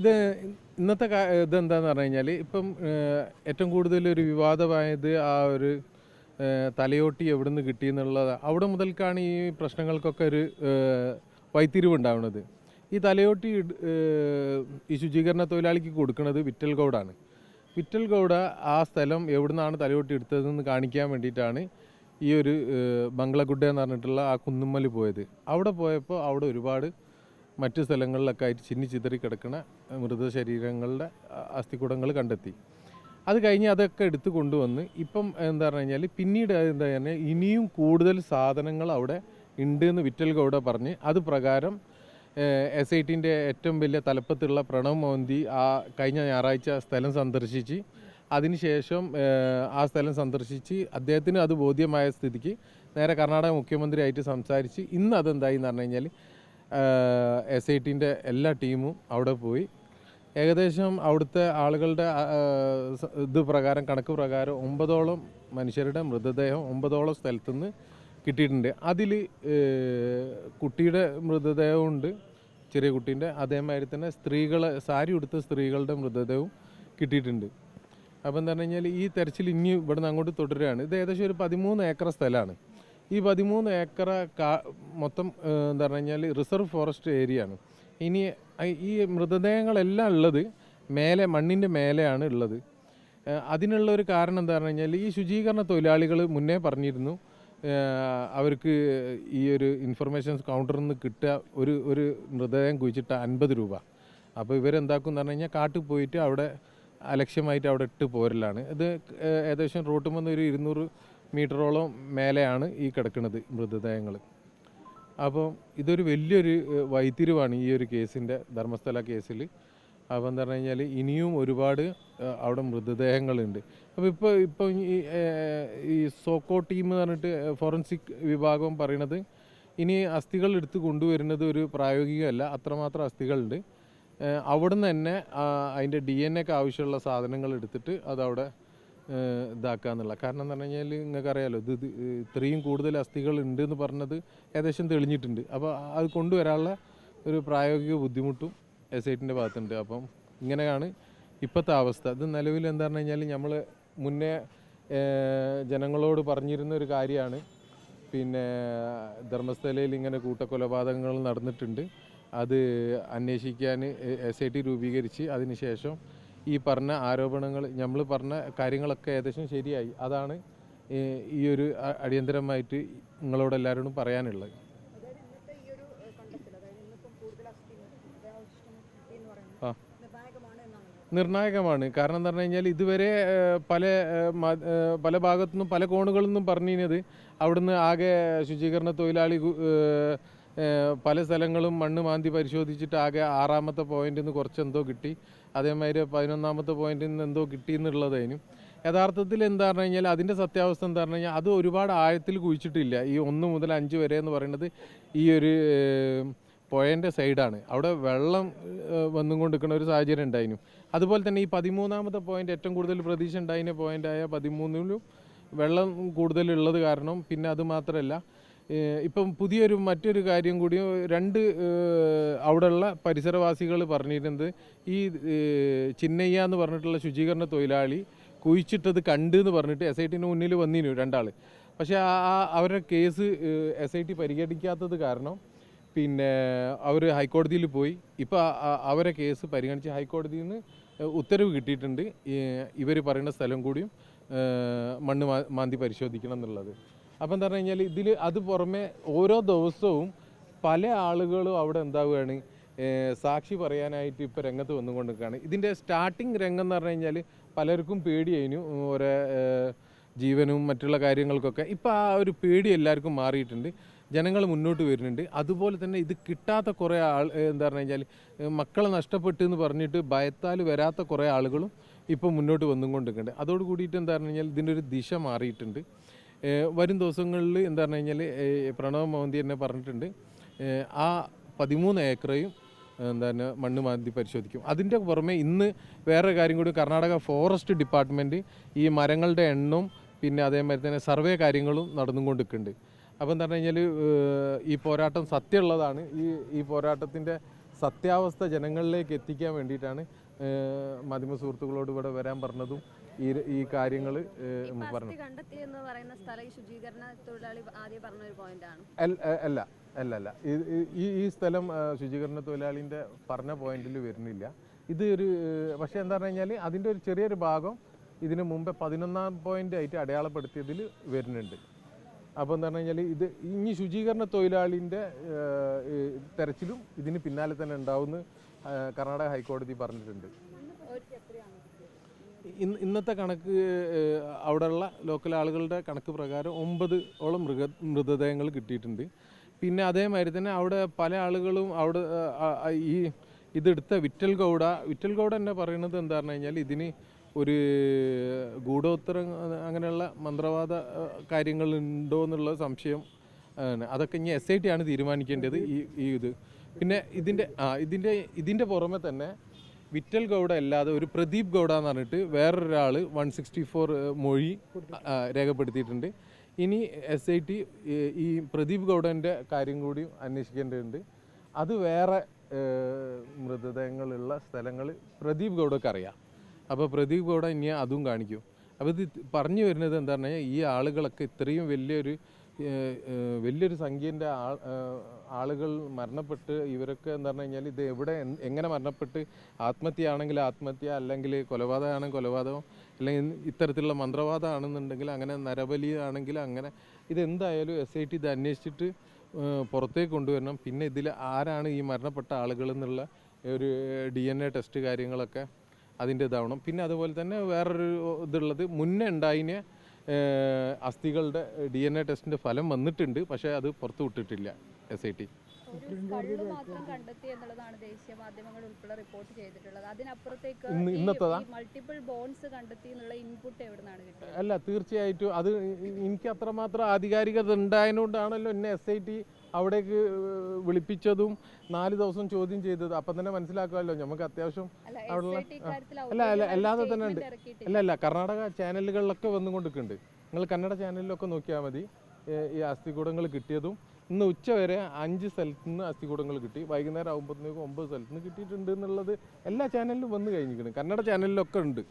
ഇത് ഇന്നത്തെ ഇതെന്താന്ന് പറഞ്ഞു കഴിഞ്ഞാൽ ഇപ്പം ഏറ്റവും കൂടുതൽ ഒരു വിവാദമായത് ആ ഒരു തലയോട്ടി എവിടെ നിന്ന് കിട്ടിയെന്നുള്ളത് അവിടെ മുതൽക്കാണ് ഈ പ്രശ്നങ്ങൾക്കൊക്കെ ഒരു വൈത്തിരിവുണ്ടാവുന്നത് ഈ തലയോട്ടി ഈ ശുചീകരണ തൊഴിലാളിക്ക് കൊടുക്കുന്നത് വിറ്റൽ ഗൗഡാണ് വിറ്റൽ ഗൗഡ ആ സ്ഥലം എവിടെ നിന്നാണ് തലയോട്ടി എടുത്തതെന്ന് കാണിക്കാൻ വേണ്ടിയിട്ടാണ് ഈ ഒരു ബംഗ്ലഗുഡ എന്ന് പറഞ്ഞിട്ടുള്ള ആ കുന്നുമ്മൽ പോയത്. അവിടെ പോയപ്പോൾ അവിടെ ഒരുപാട് മറ്റ് സ്ഥലങ്ങളിലൊക്കെ ആയിട്ട് ചിന്നി ചിതറി കിടക്കുന്ന മൃതശരീരങ്ങളുടെ അസ്ഥികൂടങ്ങൾ കണ്ടെത്തി. അത് കഴിഞ്ഞ് അതൊക്കെ എടുത്ത് കൊണ്ടുവന്ന് ഇപ്പം എന്താ പറഞ്ഞു കഴിഞ്ഞാൽ പിന്നീട് എന്താ പറഞ്ഞാൽ ഇനിയും കൂടുതൽ സാധനങ്ങൾ അവിടെ ഉണ്ട് എന്ന് വിറ്റൽ ഗൗഡ പറഞ്ഞ് അത് പ്രകാരം എസ് ഐ ടിന്റെ ഏറ്റവും വലിയ തലപ്പത്തുള്ള പ്രണവ് മോന്തി ആ കഴിഞ്ഞ ഞായറാഴ്ച സ്ഥലം സന്ദർശിച്ച് അതിനുശേഷം ആ സ്ഥലം സന്ദർശിച്ച് അദ്ദേഹത്തിന് അത് ബോധ്യമായ സ്ഥിതിക്ക് നേരെ കർണാടക മുഖ്യമന്ത്രിയായിട്ട് സംസാരിച്ച് ഇന്ന് അതെന്തായി എന്ന് പറഞ്ഞു കഴിഞ്ഞാൽ എസ് ഐ ടീന്റെ എല്ലാ ടീമും അവിടെ പോയി. ഏകദേശം അവിടുത്തെ ആളുകളുടെ ഇത് പ്രകാരം കണക്ക് പ്രകാരം ഒമ്പതോളം മനുഷ്യരുടെ മൃതദേഹം ഒമ്പതോളം സ്ഥലത്തുനിന്ന് കിട്ടിയിട്ടുണ്ട്. അതിൽ കുട്ടിയുടെ മൃതദേഹമുണ്ട് ചെറിയ കുട്ടീന്റെ അതേമാതിരി തന്നെ സ്ത്രീകളെ സാരി ഉടുത്ത സ്ത്രീകളുടെ മൃതദേഹവും കിട്ടിയിട്ടുണ്ട്. അപ്പം എന്ന് പറഞ്ഞു കഴിഞ്ഞാൽ ഈ തെരച്ചിൽ ഇനി ഇവിടുന്ന് അങ്ങോട്ട് തുടരുകയാണ്. ഇത് ഏകദേശം ഒരു പതിമൂന്ന് ഏക്കർ സ്ഥലമാണ്. ഈ പതിമൂന്ന് ഏക്കർ മൊത്തം എന്താ പറഞ്ഞു കഴിഞ്ഞാൽ റിസർവ് ഫോറസ്റ്റ് ഏരിയ ആണ്. ഇനി ഈ മൃതദേഹങ്ങളെല്ലാം ഉള്ളത് മേലെ മണ്ണിന്റെ മേലെയാണ് ഉള്ളത്. അതിനുള്ള ഒരു കാരണം എന്താ പറഞ്ഞു കഴിഞ്ഞാൽ ഈ ശുചീകരണ തൊഴിലാളികൾ മുന്നേ പറഞ്ഞിരുന്നു. അവർക്ക് ഈ ഒരു ഇൻഫർമേഷൻസ് കൗണ്ടറിൽ നിന്ന് കിട്ടുക ഒരു ഒരു മൃതദേഹം കുഴിച്ചിട്ട് അൻപത് രൂപ. അപ്പോൾ ഇവരെന്താക്കും എന്ന് പറഞ്ഞു കഴിഞ്ഞാൽ കാട്ടിൽ പോയിട്ട് അവിടെ അലക്ഷ്യമായിട്ട് അവിടെ ഇട്ട് പോരലാണ്. ഇത് ഏകദേശം റോട്ടുമെന്ന് ഒരു ഇരുന്നൂറ് മീറ്ററോളം മേലെയാണ് ഈ കിടക്കുന്നത് മൃതദേഹങ്ങൾ. അപ്പോൾ ഇതൊരു വലിയൊരു വൈത്തിരിവാണ് ഈ ഒരു കേസിന്റെ ധർമ്മസ്ഥല കേസിൽ. അപ്പോൾ എന്താ പറഞ്ഞു കഴിഞ്ഞാൽ ഇനിയും ഒരുപാട് അവിടെ മൃതദേഹങ്ങളുണ്ട്. അപ്പോൾ ഇപ്പോൾ ഇപ്പോൾ ഈ സോക്കോ ടീം എന്ന് പറഞ്ഞിട്ട് ഫോറൻസിക് വിഭാഗം പറയണത് ഇനി അസ്ഥികൾ എടുത്ത് കൊണ്ടുവരുന്നത് ഒരു പ്രായോഗികമല്ല അത്രമാത്രം അസ്ഥികളുണ്ട്. അവിടെ അവിടുന്ന് തന്നെ അതിന്റെ ഡി എൻ എക്ക് ആവശ്യമുള്ള സാധനങ്ങൾ എടുത്തിട്ട് അതവിടെ ഇതാക്കുക എന്നുള്ള കാരണം എന്ന് പറഞ്ഞു കഴിഞ്ഞാൽ നിങ്ങൾക്ക് അറിയാലോ ഇത് ഇത് ഇത്രയും കൂടുതൽ അസ്ഥികൾ ഉണ്ട് എന്ന് പറഞ്ഞത് ഏകദേശം തെളിഞ്ഞിട്ടുണ്ട്. അപ്പോൾ അത് കൊണ്ടുവരാനുള്ള ഒരു പ്രായോഗിക ബുദ്ധിമുട്ടും എസ് ഐറ്റിന്റെ ഭാഗത്തുണ്ട്. അപ്പം ഇങ്ങനെയാണ് ഇപ്പോഴത്തെ അവസ്ഥ. ഇത് നിലവിൽ എന്താ പറഞ്ഞു കഴിഞ്ഞാൽ നമ്മൾ മുന്നേ ജനങ്ങളോട് പറഞ്ഞിരുന്ന ഒരു കാര്യമാണ്. പിന്നെ ധർമ്മസ്ഥലയിൽ ഇങ്ങനെ കൂട്ടക്കൊലപാതകങ്ങൾ നടന്നിട്ടുണ്ട്. അത് അന്വേഷിക്കാൻ എസ് ഐ ടി രൂപീകരിച്ച് അതിനുശേഷം ഈ പറഞ്ഞ ആരോപണങ്ങൾ നമ്മൾ പറഞ്ഞ കാര്യങ്ങളൊക്കെ ഏകദേശം ശരിയായി. അതാണ് ഈ ഒരു അടിയന്തരമായിട്ട് നിങ്ങളോട് എല്ലാവരോടും പറയാനുള്ളത്. ആ. നിർണായകമാണ് കാരണം എന്ന് പറഞ്ഞു കഴിഞ്ഞാൽ ഇതുവരെ പല പല ഭാഗത്തു നിന്നും പല കോണുകളിൽ നിന്നും പറഞ്ഞിരുന്നത് അവിടുന്ന് ആകെ ശുചീകരണ തൊഴിലാളി പല സ്ഥലങ്ങളും മണ്ണ് മാന്തി പരിശോധിച്ചിട്ട് ആകെ ആറാമത്തെ പോയിന്റിൽ നിന്ന് കുറച്ചെന്തോ കിട്ടി. അതേമാതിരി പതിനൊന്നാമത്തെ പോയിന്റിൽ നിന്ന് എന്തോ കിട്ടി എന്നുള്ളതായിരുന്നു യഥാർത്ഥത്തിൽ എന്താ പറഞ്ഞു കഴിഞ്ഞാൽ അതിന്റെ സത്യാവസ്ഥ എന്താ പറഞ്ഞു കഴിഞ്ഞാൽ അത് ഒരുപാട് ആഴത്തിൽ കുഴിച്ചിട്ടില്ല. ഈ ഒന്ന് മുതൽ അഞ്ച് വരെ എന്ന് പറയുന്നത് ഈ ഒരു പുഴേന്റെ സൈഡാണ് അവിടെ വെള്ളം വന്നും കൊണ്ടിരിക്കുന്ന ഒരു സാഹചര്യം ഉണ്ടായിരുന്നു അതുപോലെ തന്നെ ഈ പതിമൂന്നാമത്തെ പോയിന്റ് ഏറ്റവും കൂടുതൽ പ്രതീക്ഷ ഉണ്ടായിരുന്ന പോയിന്റായ പതിമൂന്നിലും വെള്ളം കൂടുതലുള്ളത് കാരണം പിന്നെ അത് മാത്രമല്ല ഇപ്പം പുതിയൊരു മറ്റൊരു കാര്യം കൂടി രണ്ട് അവിടെയുള്ള പരിസരവാസികൾ പറഞ്ഞിരുന്നത് ഈ ചിന്നയ്യ എന്ന് പറഞ്ഞിട്ടുള്ള ശുചീകരണ തൊഴിലാളി കുഴിച്ചിട്ടത് കണ്ട് എന്ന് പറഞ്ഞിട്ട് എസ് ഐ ടിന് മുന്നിൽ വന്നിരുന്നു രണ്ടാൾ പക്ഷേ ആ- അവരുടെ കേസ് എസ് ഐ ടി പരിഗണിക്കാത്തത് കാരണം പിന്നെ അവർ ഹൈക്കോടതിയിൽ പോയി. ഇപ്പോൾ അവരെ കേസ് പരിഗണിച്ച് ഹൈക്കോടതിയിൽ നിന്ന് ഉത്തരവ് കിട്ടിയിട്ടുണ്ട്. ഇവർ പറയുന്ന സ്ഥലം കൂടിയും മണ്ണ് മാന്തി പരിശോധിക്കണം എന്നുള്ളത്. അപ്പോൾ എന്താ പറഞ്ഞു കഴിഞ്ഞാൽ ഇതിൽ അത് പുറമെ ഓരോ ദിവസവും പല ആളുകളും അവിടെ എന്താവുകയാണ് സാക്ഷി പറയാനായിട്ട് ഇപ്പോൾ രംഗത്ത് വന്നുകൊണ്ടിരിക്കുകയാണ്. ഇതിന്റെ സ്റ്റാർട്ടിങ് രംഗം എന്ന് പറഞ്ഞു കഴിഞ്ഞാൽ പലർക്കും പേടിയായിരുന്നു ഓരോ ജീവനും മറ്റുള്ള കാര്യങ്ങൾക്കൊക്കെ. ഇപ്പോൾ ആ ഒരു പേടി എല്ലാവർക്കും മാറിയിട്ടുണ്ട്. ജനങ്ങൾ മുന്നോട്ട് വരുന്നുണ്ട്. അതുപോലെ തന്നെ ഇത് കിട്ടാത്ത കുറേ ആൾ എന്താ പറഞ്ഞു കഴിഞ്ഞാൽ മക്കളെ നഷ്ടപ്പെട്ടു എന്ന് പറഞ്ഞിട്ട് ഭയത്താൽ വരാത്ത കുറേ ആളുകളും ഇപ്പോൾ മുന്നോട്ട് വന്നുകൊണ്ടിരിക്കുന്നുണ്ട്. അതോട് കൂടിയിട്ട് എന്താ പറഞ്ഞു കഴിഞ്ഞാൽ ഇതിന്റെ ഒരു ദിശ മാറിയിട്ടുണ്ട്. വരും ദിവസങ്ങളിൽ എന്താ പറഞ്ഞു കഴിഞ്ഞാൽ പ്രണവ് മോന്തി തന്നെ പറഞ്ഞിട്ടുണ്ട്. ആ പതിമൂന്ന് ഏക്കറയും എന്താണ് മണ്ണ് മാന്തി പരിശോധിക്കും. അതിന്റെ പുറമെ ഇന്ന് വേറെ കാര്യം കൂടി കർണാടക ഫോറസ്റ്റ് ഡിപ്പാർട്ട്മെന്റ് ഈ മരങ്ങളുടെ എണ്ണവും പിന്നെ അതേമാതിരി തന്നെ സർവേ കാര്യങ്ങളും നടന്നുകൊണ്ടിരിക്കുന്നുണ്ട്. അപ്പം എന്താ പറഞ്ഞു കഴിഞ്ഞാൽ ഈ പോരാട്ടം സത്യമുള്ളതാണ്. ഈ ഈ പോരാട്ടത്തിന്റെ സത്യാവസ്ഥ ജനങ്ങളിലേക്ക് എത്തിക്കാൻ വേണ്ടിയിട്ടാണ് മാധ്യമ സുഹൃത്തുക്കളോട് ഇവിടെ വരാൻ പറഞ്ഞതും ഈ ഈ കാര്യങ്ങൾ പറഞ്ഞു കണ്ടെത്തി എന്ന് പറയുന്ന സ്ഥലം ഈ ശുചീകരണ തൊഴിലാളി ആദ്യം പറഞ്ഞ ഒരു പോയിന്റാണ് അല്ല അല്ല അല്ല ഈ ഈ സ്ഥലം ശുചീകരണ തൊഴിലാളിന്റെ പറഞ്ഞ പോയിന്റിൽ വരുന്നില്ല. ഇത് ഒരു പക്ഷേ എന്താ പറഞ്ഞു കഴിഞ്ഞാൽ അതിന്റെ ഒരു ചെറിയൊരു ഭാഗം ഇതിന് മുമ്പേ പതിനൊന്നാം പോയിന്റ് ആയിട്ട് അടയാളപ്പെടുത്തിയതിൽ വരുന്നുണ്ട്. അപ്പോൾ എന്താ പറഞ്ഞു കഴിഞ്ഞാൽ ഇത് ഇനി ശുചീകരണ തൊഴിലാളിന്റെ തെരച്ചിലും ഇതിന് പിന്നാലെ തന്നെ ഉണ്ടാവുമെന്ന് കർണാടക ഹൈക്കോടതി പറഞ്ഞിട്ടുണ്ട്. ഇന്നത്തെ കണക്ക് അവിടെയുള്ള ലോക്കൽ ആളുകളുടെ കണക്ക് പ്രകാരം ഒമ്പത് ഓളം മൃഗ മൃതദേഹങ്ങൾ കിട്ടിയിട്ടുണ്ട്. പിന്നെ അതേമാതിരി തന്നെ അവിടെ പല ആളുകളും അവിടെ ഈ ഇതെടുത്ത വിറ്റൽ ഗൗഡ വിറ്റൽ ഗൗഡ എന്നെ പറയുന്നത് എന്താ പറഞ്ഞു കഴിഞ്ഞാൽ ഇതിന് ഒരു ഗൂഢോത്തരം അങ്ങനെയുള്ള മന്ത്രവാദ കാര്യങ്ങളുണ്ടോ എന്നുള്ള സംശയം അതൊക്കെ ഇനി എസ് ഐ ടി ആണ് തീരുമാനിക്കേണ്ടത് ഈ ഈ ഇത്. പിന്നെ ഇതിന്റെ ആ ഇതിന്റെ ഇതിന്റെ പുറമെ തന്നെ വിറ്റൽ ഗൗഡ അല്ലാതെ ഒരു പ്രദീപ് ഗൗഡ എന്ന് പറഞ്ഞിട്ട് വേറൊരാൾ വൺ സിക്സ്റ്റി ഫോർ മൊഴി രേഖപ്പെടുത്തിയിട്ടുണ്ട്. ഇനി എസ് ഐ ടി ഈ പ്രദീപ് ഗൗഡന്റെ കാര്യം കൂടി അന്വേഷിക്കേണ്ടതുണ്ട്. അത് വേറെ മൃതദേഹങ്ങളുള്ള സ്ഥലങ്ങൾ പ്രദീപ് ഗൗഡക്ക് അറിയാം. അപ്പോൾ പ്രദീപ് ഗൗഡ ഇനി അതും കാണിക്കും. അപ്പോൾ ഇത് പറഞ്ഞു വരുന്നത് എന്താ പറഞ്ഞാൽ ഈ ആളുകളൊക്കെ ഇത്രയും വലിയൊരു വലിയൊരു സംഖ്യന്റെ ആളുകൾ മരണപ്പെട്ട് ഇവരൊക്കെ എന്ന് പറഞ്ഞു കഴിഞ്ഞാൽ ഇത് എവിടെ എങ്ങനെ മരണപ്പെട്ട് ആത്മഹത്യയാണെങ്കിൽ ആത്മഹത്യ അല്ലെങ്കിൽ കൊലപാതകമാണെങ്കിൽ കൊലപാതകം അല്ലെങ്കിൽ ഇത്തരത്തിലുള്ള മന്ത്രവാദമാണെന്നുണ്ടെങ്കിൽ അങ്ങനെ നരബലി ആണെങ്കിൽ അങ്ങനെ ഇതെന്തായാലും എസ് ഐ ടി ഇത് അന്വേഷിച്ചിട്ട് പുറത്തേക്ക് കൊണ്ടുവരണം. പിന്നെ ഇതിൽ ആരാണ് ഈ മരണപ്പെട്ട ആളുകൾ എന്നുള്ള ഒരു ഡി എൻ എ ടെസ്റ്റ് കാര്യങ്ങളൊക്കെ അതിന്റെ ഇതാവണം. പിന്നെ അതുപോലെ തന്നെ വേറൊരു ഇതുള്ളത് മുന്നേ ഉണ്ടായിന് അസ്ഥികളുടെ ഡി എൻ എ ടെസ്റ്റിന്റെ ഫലം വന്നിട്ടുണ്ട് പക്ഷേ അത് പുറത്തു വിട്ടിട്ടില്ല എസ് ഐ ടി ഒരു കള്ള് മാത്രം കണ്ടെത്തി എന്നുള്ളതാണ് ദേശീയ മാധ്യമങ്ങൾ ഉൾപ്പെടെ റിപ്പോർട്ട് ചെയ്തിട്ടുള്ളത്. അതിനപ്പുറത്തേക്ക് മൾട്ടിപ്പിൾ ബോൺസ് കണ്ടെത്തി എന്നുള്ള ഇൻപുട്ട് എവിടെ നിന്നാണ് കിട്ടിയത്? അല്ല തീർച്ചയായിട്ടും അത് എനിക്ക് അത്രമാത്രം ആധികാരികത ഉണ്ടായതുകൊണ്ടാണല്ലോ എന്നെ എസ് ഐ ടി അവിടേക്ക് വിളിപ്പിച്ചതും നാല് ദിവസം ചോദ്യം ചെയ്തത്. അപ്പം തന്നെ മനസ്സിലാക്കുമല്ലോ നമുക്ക് അത്യാവശ്യം അല്ല അവിടെയുള്ള- അല്ല അല്ല അല്ലാതെ തന്നെ ഉണ്ട്. അല്ല അല്ല കർണാടക ചാനലുകളിലൊക്കെ വന്നുകൊണ്ടിരിക്കുന്നുണ്ട്. നിങ്ങൾ കന്നഡ ചാനലിലൊക്കെ നോക്കിയാൽ മതി. ഈ ഈ അസ്ഥികൂടങ്ങൾ കിട്ടിയതും ഇന്ന് ഉച്ച വരെ അഞ്ച് സ്ഥലത്ത് നിന്ന് അസ്ഥികൂടങ്ങൾ കിട്ടി. വൈകുന്നേരം ആകുമ്പോഴത്തേക്കും ഒമ്പത് സ്ഥലത്ത് നിന്ന് കിട്ടിയിട്ടുണ്ട് എന്നുള്ളത് എല്ലാ ചാനലിലും വന്ന് കഴിഞ്ഞിരിക്കുന്നു. കന്നഡ ചാനലിലൊക്കെ ഉണ്ട്.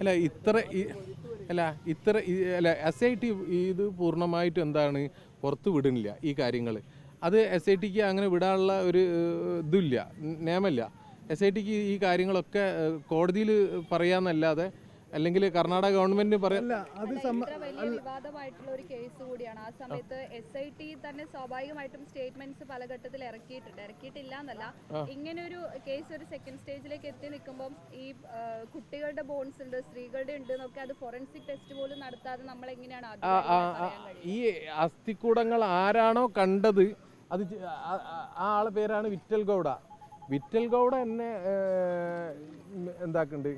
അല്ല ഇത്ര അല്ല ഇത്ര അല്ല എസ് ഐ ടി ഇത് പൂർണമായിട്ട് എന്താണ്? പുറത്ത് വിടുന്നില്ല ഈ കാര്യങ്ങൾ അത് എസ് ഐ ടിക്ക് അങ്ങനെ വിടാനുള്ള ഒരു ഇതില്ല നിയമമില്ല എസ് ഐ ടിക്ക് ഈ കാര്യങ്ങളൊക്കെ കോടതിയിൽ പറയാന്നല്ലാതെ അല്ലെങ്കിൽ കർണാടക ഗവൺമെന്റിന് പറയാൻ അത് വിവാദമായിട്ടുള്ള ഒരു കേസ് കൂടിയാണ്. ആ സമയത്ത് എസ് ഐ ടി തന്നെ സ്വാഭാവികമായിട്ടും സ്റ്റേറ്റ്മെന്റ്സ് പല ഘട്ടത്തിൽ ഇറക്കിയിട്ടുണ്ട്. ഇറക്കിയിട്ടില്ല എന്നല്ല ഇങ്ങനെ ഒരു കേസ് ഒരു സെക്കൻഡ് സ്റ്റേജിലേക്ക് എത്തി നിൽക്കുമ്പോൾ ഈ കുട്ടികളുടെ ബോൺസ് ഉണ്ട് സ്ത്രീകളുടെ ഉണ്ട് എന്നൊക്കെ അത് ഫോറൻസിക് ടെസ്റ്റ് പോലും നടത്താതെ നമ്മൾ എങ്ങനെയാണ് ഈ അസ്ഥിക്കൂടങ്ങൾ ആരാണോ കണ്ടത് അത് ആ ആളെ പേരാണ് വിറ്റൽ ഗൗഡ വിറ്റൽ ഗൗഡ എന്നെ എന്താക്കുന്നുണ്ട്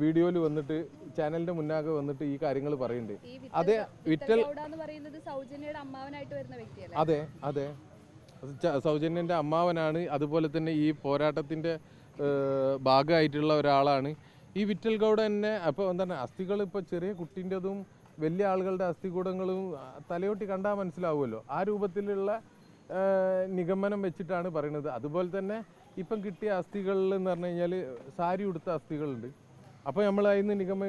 വീഡിയോയിൽ വന്നിട്ട് ചാനലിന്റെ മുന്നാകെ വന്നിട്ട് ഈ കാര്യങ്ങൾ പറയുന്നുണ്ട്. അതെ വിറ്റൽ അതെ അതെ. സൗജന്യന്റെ അമ്മാവനാണ്. അതുപോലെ തന്നെ ഈ പോരാട്ടത്തിന്റെ ഭാഗമായിട്ടുള്ള ഒരാളാണ്. ഈ വിറ്റൽ ഗൗഡ തന്നെ അപ്പോൾ എന്താണ് അസ്ഥികൾ ഇപ്പോൾ ചെറിയ കുട്ടീന്റെതും വലിയ ആളുകളുടെ അസ്ഥികൂടങ്ങളും തലയൊട്ടി തലയോട്ടി കണ്ടാൽ മനസ്സിലാവുമല്ലോ. ആ രൂപത്തിലുള്ള നിഗമനം വെച്ചിട്ടാണ് പറയുന്നത്. അതുപോലെ തന്നെ ഇപ്പം കിട്ടിയ അസ്ഥികളിൽ എന്ന് പറഞ്ഞു കഴിഞ്ഞാൽ സാരി ഉടുത്ത അസ്ഥികളുണ്ട്. അപ്പോൾ നമ്മൾ അതിന് നിഗമ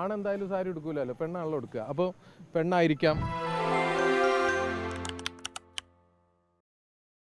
ആണെന്തായാലും സാരി എടുക്കൂലല്ലോ പെണ്ണാണല്ലോ എടുക്കുക അപ്പോൾ പെണ്ണായിരിക്കാം.